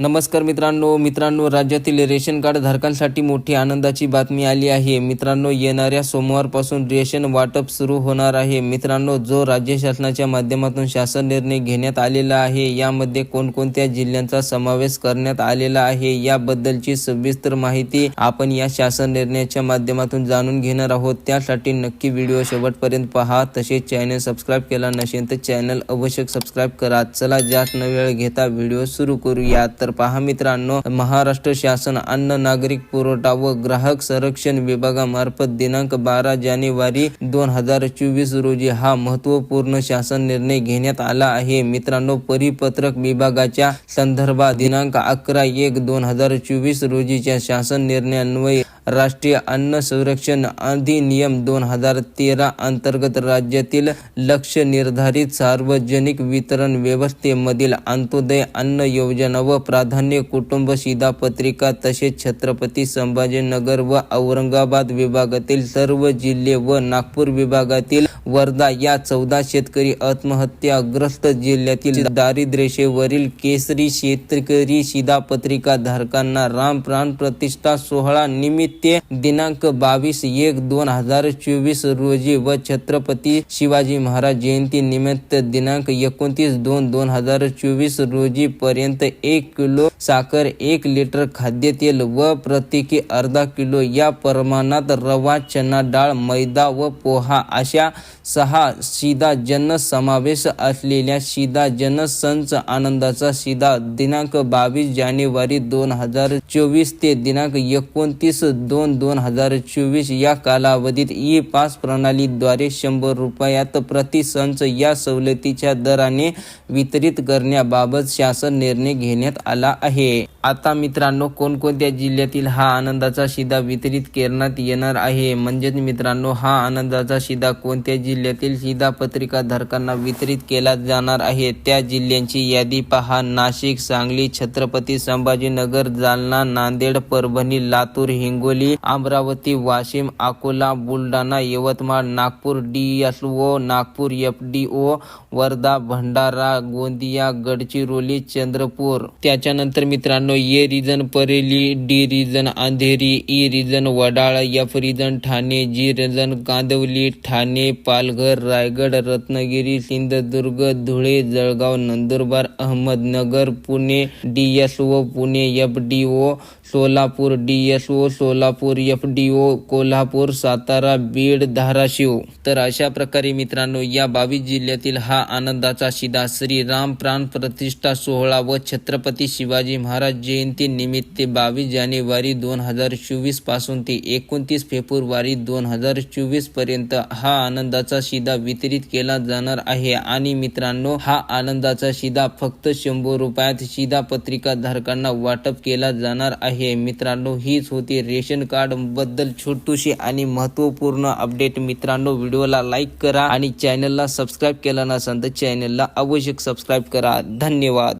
नमस्कार मित्रांनो मित्रांनो राज्यातील रेशन कार्ड धारकांसाठी मोठी आनंदाची बातमी आली आहे. मित्रांनो येणाऱ्या सोमवारपासून रेशन वाटप सुरू होणार आहे. मित्रांनो जो राज्य शासनाच्या माध्यमातून शासन निर्णय घेण्यात आलेला आहे यामध्ये कोणकोणत्या जिल्ह्यांचा समावेश करण्यात आलेला आहे याबद्दलची सविस्तर माहिती आपण या शासन निर्णयाच्या माध्यमातून जाणून घेणार आहोत. त्यासाठी नक्की व्हिडिओ शेवटपर्यंत पहा. तसेच चॅनल सबस्क्राईब केला नसेल तर चॅनल अवश्य सबस्क्राईब करा. चला जास्त न वेळ घेता व्हिडिओ सुरू करूया. तर पहा मित्रांनो महाराष्ट्र शासन अन्न नागरिक पुरवठा व ग्राहक संरक्षण विभागामार्फत दिनांक बारा जानेवारी दोन हजार चोवीस रोजी हा महत्त्वपूर्ण शासन निर्णय घेण्यात आला आहे. मित्रांनो परिपत्रक विभागाच्या संदर्भात दिनांक अकरा एक दोन हजार चोवीस रोजीच्या शासन निर्णयान्वये राष्ट्रीय अन्न संरक्षण अधिनियम दोन हजार तेरा अंतर्गत राज्यातील लक्ष निर्धारित सार्वजनिक वितरण व्यवस्थेमधील अंत्योदय अन्न योजना व प्राधान्य कुटुंब शिधापत्रिका तसेच छत्रपती संभाजीनगर व औरंगाबाद विभागातील सर्व जिल्हे व नागपूर विभागातील वर्धा या चौदा शेतकरी आत्महत्याग्रस्त जिल्ह्यातील दारिद्र्यशेवरील केसरी शेतकरी शिधापत्रिका धारकांना राम प्राण प्रतिष्ठा सोहळा निमित्त दिनांक बावीस एक दोन हजार चोवीस रोजी व छत्रपती शिवाजी महाराज जयंती निमित्त दिनांक एकोणतीस दोन दोन हजार चोवीस रोजी पर्यंत एक किलो साखर एक लिटर खाद्यतेल व प्रत्येकी अर्धा किलो या प्रमाणात रवा चना डाळ मैदा व पोहा अशा सहा शिदा जन समावेश असलेल्या शिदा जनसंच आनंदाचा शिदा दिनांक बावीस जानेवारी दोन हजार चोवीस ते दिनांक एकोणतीस दोन दोन हजार चोवीस या कालावधीत ई पास प्रणालीद्वारे शंभर रुपयात प्रति संच या सवलतीच्या दराने वितरित करण्याबाबत शासन निर्णय घेण्यात आला आहे. आता मित्रांनो कोणकोणत्या जिल्ह्यातील हा आनंदाचा शिदा वितरित करण्यात येणार आहे? म्हणजेच मित्रांनो हा आनंदाचा शिदा कोणत्या जिल्ह्यातील शिदा पत्रिका धारकांना वितरित केला जाणार आहे. त्या जिल्ह्यांची यादी पहा. Nashik Sangli Chhatrapati Sambhajinagar Jalna Nanded Parbhani Latur Hingoli Amravati Washim Akola Buldhana Yavatmal Nagpur DSO Nagpur FDO Wardha Bhandara Gondia Gadchiroli Chandrapur. त्याच्यानंतर मित्रांनो A region परेली D region Andheri E region Wadala F region Thane G region Kandivali Thane पा Palghar Raigad Ratnagiri Sindhudurg Dhule Jalgaon Nandurbar Ahmednagar Pune DSO Pune F D O Solapur DSO Solapur F D O Kolhapur Satara Beed Dharashiv. तर अशा प्रकारे मित्रांनो या बावीस जिल्ह्यातील हा आनंदाचा शिदा श्री राम प्राण प्रतिष्ठा सोहळा व छत्रपती शिवाजी महाराज जयंती निमित्त बावीस जानेवारी दोन हजार चोवीसपासून ते एकोणतीस फेब्रुवारी दोन हजार चोवीसपर्यंत हा आनंदाचा शिदा वितरित केला जाणार आहे. आणि मित्रांनो हा आनंदाचा शिदा फक्त शंभर रुपयात शिदा पत्रिका धारकांना वाटप केला जाणार आहे. मित्रांनो हीच होती रेशन कार्डबद्दल छोटूशी आणि महत्त्वपूर्ण अपडेट. मित्रांनो व्हिडिओला लाईक करा आणि चॅनलला सबस्क्राईब केला नसेल तर चॅनलला आवश्यक सबस्क्राईब करा. धन्यवाद.